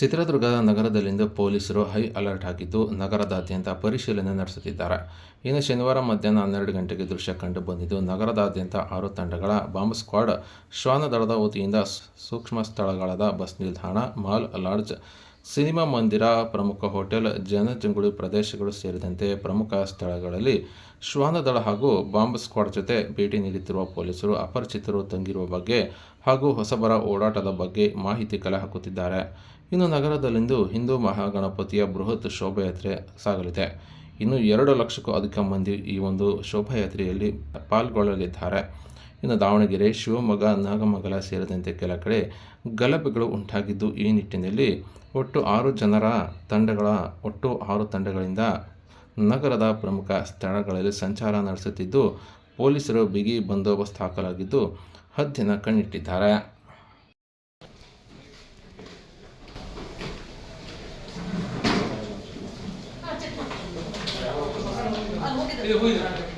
ಚಿತ್ರದುರ್ಗ ನಗರದಲ್ಲಿಂದು ಪೊಲೀಸರು high alert ಹಾಕಿದ್ದು ನಗರದಾದ್ಯಂತ ಪರಿಶೀಲನೆ ನಡೆಸುತ್ತಿದ್ದಾರೆ. ಇನ್ನು ಶನಿವಾರ ಮಧ್ಯಾಹ್ನ ಹನ್ನೆರಡು ಗಂಟೆಗೆ ದೃಶ್ಯ ಕಂಡು ಬಂದಿದ್ದು, ನಗರದಾದ್ಯಂತ ಆರು ತಂಡಗಳ ಬಾಂಬ್ ಸ್ಕ್ವಾಡ್ ಶ್ವಾನದಳದ ವತಿಯಿಂದ ಸೂಕ್ಷ್ಮ ಸ್ಥಳಗಳಾದ ಬಸ್ ನಿಲ್ದಾಣ, ಮಾಲ್, ಲಾಡ್ಜ್ ಸಿನಿಮಾ ಮಂದಿರ, ಪ್ರಮುಖ ಹೋಟೆಲ್, ಜನಜಂಗುಳಿ ಪ್ರದೇಶಗಳು ಸೇರಿದಂತೆ ಪ್ರಮುಖ ಸ್ಥಳಗಳಲ್ಲಿ ಶ್ವಾನದಳ ಹಾಗೂ ಬಾಂಬ್ ಸ್ಕ್ವಾಡ್ ಜೊತೆ ಭೇಟಿ ನೀಡುತ್ತಿರುವ ಪೊಲೀಸರು ಅಪರಿಚಿತರು ತಂಗಿರುವ ಬಗ್ಗೆ ಹಾಗೂ ಹೊಸಬರ ಓಡಾಟದ ಬಗ್ಗೆ ಮಾಹಿತಿ ಕಲೆ ಹಾಕುತ್ತಿದ್ದಾರೆ. ಇನ್ನು ನಗರದಲ್ಲಿಂದು ಹಿಂದೂ ಮಹಾಗಣಪತಿಯ ಬೃಹತ್ ಶೋಭಾಯಾತ್ರೆ ಸಾಗಲಿದೆ. ಇನ್ನು ಎರಡು ಲಕ್ಷಕ್ಕೂ ಅಧಿಕ ಮಂದಿ ಈ ಒಂದು ಶೋಭಾಯಾತ್ರೆಯಲ್ಲಿ ಪಾಲ್ಗೊಳ್ಳಲಿದ್ದಾರೆ. ಇನ್ನು ದಾವಣಗೆರೆ, ಶಿವಮೊಗ್ಗ, ನಾಗಮಂಗಲ ಸೇರಿದಂತೆ ಕೆಲ ಕಡೆ ಗಲಭೆಗಳು ಉಂಟಾಗಿದ್ದು ಈ ನಿಟ್ಟಿನಲ್ಲಿ ಒಟ್ಟು ಆರು ಜನರ ತಂಡಗಳ, ಒಟ್ಟು ಆರು ತಂಡಗಳಿಂದ ನಗರದ ಪ್ರಮುಖ ಸ್ಥಳಗಳಲ್ಲಿ ಸಂಚಾರ ನಡೆಸುತ್ತಿದ್ದು ಪೊಲೀಸರು ಬಿಗಿ ಬಂದೋಬಸ್ತ್ ಹಾಕಲಾಗಿದ್ದು ಹದ್ದಿನ ಕಣ್ಣಿಟ್ಟಿದ್ದಾರೆ. ಇದು ಹೋಗಿದೆ